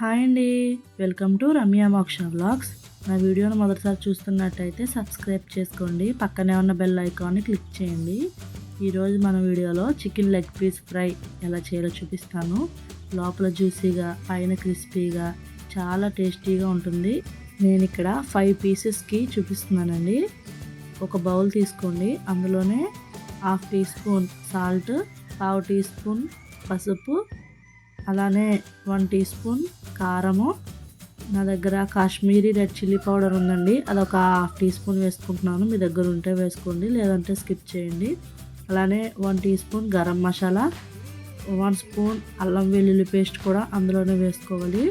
Hi అండి. Welcome to Ramya మోక్ష vlogs. నా వీడియోను మొదటిసారి చూస్తున్నట్టయితే సబ్స్క్రైబ్ చేసుకోండి. పక్కనే ఉన్న బెల్ ఐకాన్ని క్లిక్ చేయండి. ఈరోజు మన వీడియోలో చికెన్ లెగ్ పీస్ ఫ్రై ఎలా చేయాలో చూపిస్తాను. లోపల జ్యూసీగా పైన క్రిస్పీగా చాలా టేస్టీగా ఉంటుంది. నేను ఇక్కడ ఫైవ్ పీసెస్కి చూపిస్తున్నానండి. ఒక బౌల్ తీసుకోండి. అందులోనే హాఫ్ టీ స్పూన్ సాల్ట్ పావు టీ స్పూన్ పసుపు అలానే వన్ టీ స్పూన్ కారము. నా దగ్గర కాశ్మీరీ రెడ్ చిల్లీ పౌడర్ ఉందండి. అది ఒక హాఫ్ టీ స్పూన్ వేసుకుంటున్నాను. మీ దగ్గర ఉంటే వేసుకోండి లేదంటే స్కిప్ చేయండి. అలానే one teaspoon garam masala one spoon అల్లం వెల్లుల్లి పేస్ట్ కూడా అందులోనే వేసుకోవాలి.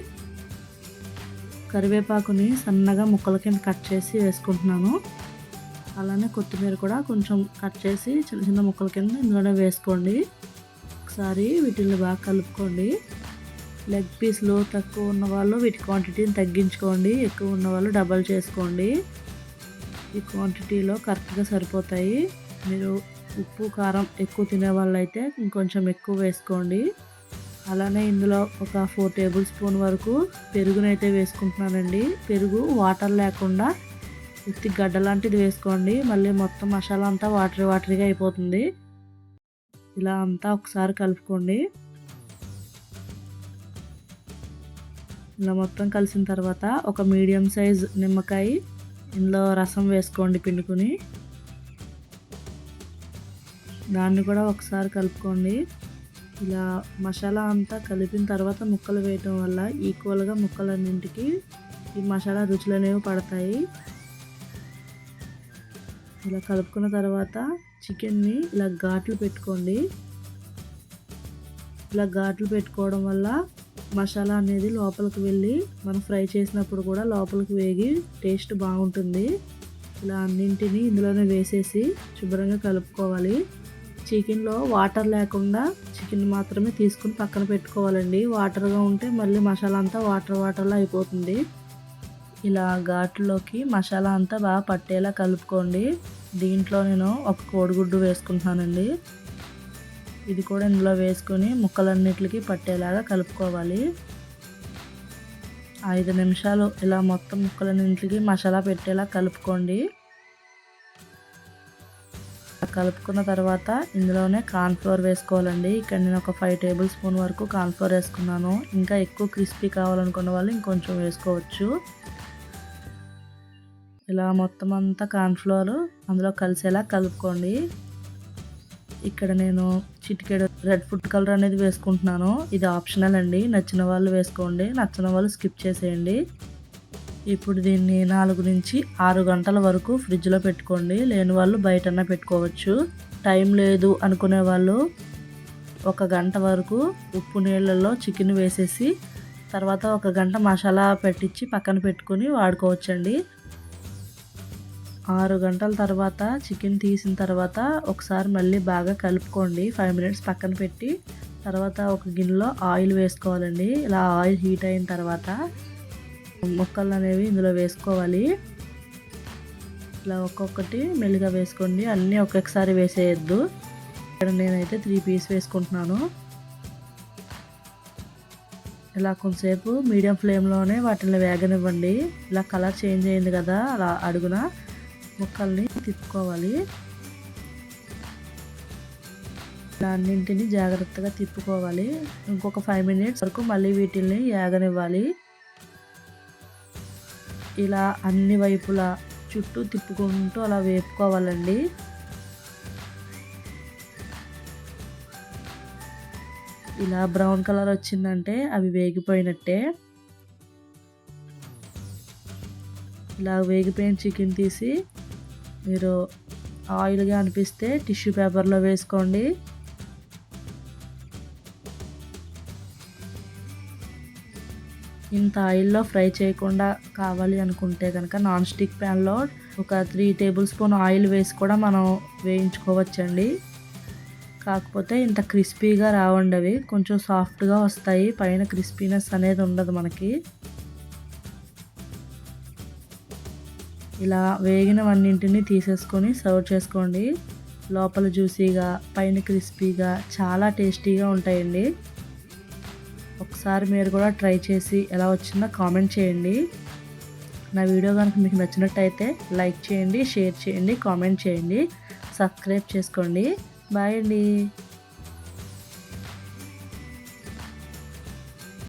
కరివేపాకుని సన్నగా ముక్కల కింద కట్ చేసి వేసుకుంటున్నాను. అలానే కొత్తిమీర కూడా కొంచెం కట్ చేసి చిన్న చిన్న ముక్కల కింద ఇందులోనే వేసుకోండి. ఒకసారి వీటిని బాగా కలుపుకోండి. లెగ్ పీస్లు తక్కువ ఉన్న వాళ్ళు వీటి క్వాంటిటీని తగ్గించుకోండి. ఎక్కువ ఉన్న వాళ్ళు డబల్ చేసుకోండి. ఈ క్వాంటిటీలో కరెక్ట్గా సరిపోతాయి. మీరు ఉప్పు కారం ఎక్కువ తినే వాళ్ళు అయితే ఇంకొంచెం ఎక్కువ వేసుకోండి. అలానే ఇందులో ఒక ఫోర్ టేబుల్ స్పూన్ వరకు పెరుగునైతే వేసుకుంటున్నానండి. పెరుగు వాటర్ లేకుండా ఉత్తి గడ్డ లాంటిది వేసుకోండి. మళ్ళీ మొత్తం మసాలా అంతా వాటరీ వాటరీగా అయిపోతుంది. ఇలా అంతా ఒకసారి కలుపుకోండి. ఇలా మొత్తం కలిసిన తర్వాత ఒక మీడియం సైజ్ నిమ్మకాయ ఇందులో రసం వేసుకోండి పిండుకొని. దాన్ని కూడా ఒకసారి కలుపుకోండి. ఇలా మసాలా అంతా కలిపిన తర్వాత ముక్కలు వేయటం వల్ల ఈక్వల్గా ముక్కలన్నింటికి ఈ మసాలా రుచులు అనేవి పడతాయి. ఇలా కలుపుకున్న తర్వాత చికెన్ని ఇలా ఘాట్లు పెట్టుకోండి. ఇలా ఘాట్లు పెట్టుకోవడం వల్ల మసాలా అనేది లోపలికి వెళ్ళి మనం ఫ్రై చేసినప్పుడు కూడా లోపలికి వేగి టేస్ట్ బాగుంటుంది. ఇలా అన్నింటినీ ఇందులోనే వేసేసి శుభ్రంగా కలుపుకోవాలి. చికెన్లో వాటర్ లేకుండా చికెన్ మాత్రమే తీసుకుని పక్కన పెట్టుకోవాలండి. వాటర్గా ఉంటే మళ్ళీ మసాలా అంతా వాటర్ వాటర్లో అయిపోతుంది. ఇలా ఘాట్లోకి మసాలా అంతా బాగా పట్టేలా కలుపుకోండి. దీంట్లో నేను ఒక కోడిగుడ్డు వేసుకుంటున్నానండి. ఇది కూడా ఇందులో వేసుకొని ముక్కలన్నిటికి పట్టేలాగా కలుపుకోవాలి. ఐదు నిమిషాలు ఇలా మొత్తం ముక్కలన్నింటికి మసాలా పెట్టేలా కలుపుకోండి. కలుపుకున్న తర్వాత ఇందులోనే కార్న్ఫ్లోర్ వేసుకోవాలండి. ఇక్కడ నేను ఒక ఫైవ్ టేబుల్ స్పూన్ వరకు కార్న్ఫ్లోర్ వేసుకున్నాను. ఇంకా ఎక్కువ క్రిస్పీ కావాలనుకున్న వాళ్ళు ఇంకొంచెం వేసుకోవచ్చు. ఇలా మొత్తం అంతా కార్న్ఫ్లోర్ అందులో కలిసేలా కలుపుకోండి. ఇక్కడ నేను చిటికెడు రెడ్ ఫుడ్ కలర్ అనేది వేసుకుంటున్నాను. ఇది ఆప్షనల్ అండి. నచ్చిన వాళ్ళు వేసుకోండి. నచ్చిన వాళ్ళు స్కిప్ చేసేయండి. ఇప్పుడు దీన్ని నాలుగు నుంచి ఆరు గంటల వరకు ఫ్రిడ్జ్లో పెట్టుకోండి. లేని వాళ్ళు బయటన్నా పెట్టుకోవచ్చు. టైం లేదు అనుకునే వాళ్ళు ఒక గంట వరకు ఉప్పు నీళ్ళల్లో చికెన్ వేసేసి తర్వాత ఒక గంట మసాలా పెట్టించి పక్కన పెట్టుకొని వాడుకోవచ్చండి. ఆరు గంటల తర్వాత చికెన్ తీసిన తర్వాత ఒకసారి మళ్ళీ బాగా కలుపుకోండి. ఫైవ్ మినిట్స్ పక్కన పెట్టి తర్వాత ఒక గిన్నెలో ఆయిల్ వేసుకోవాలండి. ఇలా ఆయిల్ హీట్ అయిన తర్వాత ముక్కలు అనేవి ఇందులో వేసుకోవాలి. ఇలా ఒక్కొక్కటి మెల్లిగా వేసుకోండి. అన్నీ ఒక్కొక్కసారి వేసేయద్దు. ఇక్కడ నేనైతే త్రీ పీస్ వేసుకుంటున్నాను. ఇలా కొంతసేపు మీడియం ఫ్లేమ్లోనే వాటిని వేగనివ్వండి. ఇలా కలర్ చేంజ్ అయింది కదా అలా అడుగున ముక్కల్ని తిప్పుకోవాలి. అన్నింటిని జాగ్రత్తగా తిప్పుకోవాలి. ఇంకొక ఫైవ్ మినిట్స్ వరకు మళ్ళీ వీటిల్ని యాగనివ్వాలి. ఇలా అన్ని వైపులా చుట్టూ తిప్పుకుంటూ అలా వేపుకోవాలండి. ఇలా బ్రౌన్ కలర్ వచ్చిందంటే అవి వేగిపోయినట్టే. ఇలా వేగిపోయిన చికెన్ తీసి మీరు ఆయిల్గా అనిపిస్తే టిష్యూ పేపర్లో వేసుకోండి. ఇంత ఆయిల్లో ఫ్రై చేయకుండా కావాలి అనుకుంటే కనుక నాన్ స్టిక్ ప్యాన్లో ఒక త్రీ టేబుల్ స్పూన్ ఆయిల్ వేసి కూడా మనం వేయించుకోవచ్చండి. కాకపోతే ఇంత క్రిస్పీగా రావండి అవి కొంచెం సాఫ్ట్గా వస్తాయి పైన క్రిస్పీనెస్ అనేది ఉండదు మనకి. ఇలా వేగినవన్నింటినీ తీసేసుకొని సర్వ్ చేసుకోండి. లోపల జ్యూసీగా పైన క్రిస్పీగా చాలా టేస్టీగా ఉంటాయండి. ఒకసారి ఒకసారి మీరు కూడా ట్రై చేసి ఎలా వచ్చిందో కామెంట్ చేయండి. నా వీడియో కనుక మీకు నచ్చినట్టయితే లైక్ చేయండి షేర్ చేయండి కామెంట్ చేయండి. సబ్స్క్రైబ్ చేసుకోండి. బాయ్ అండి.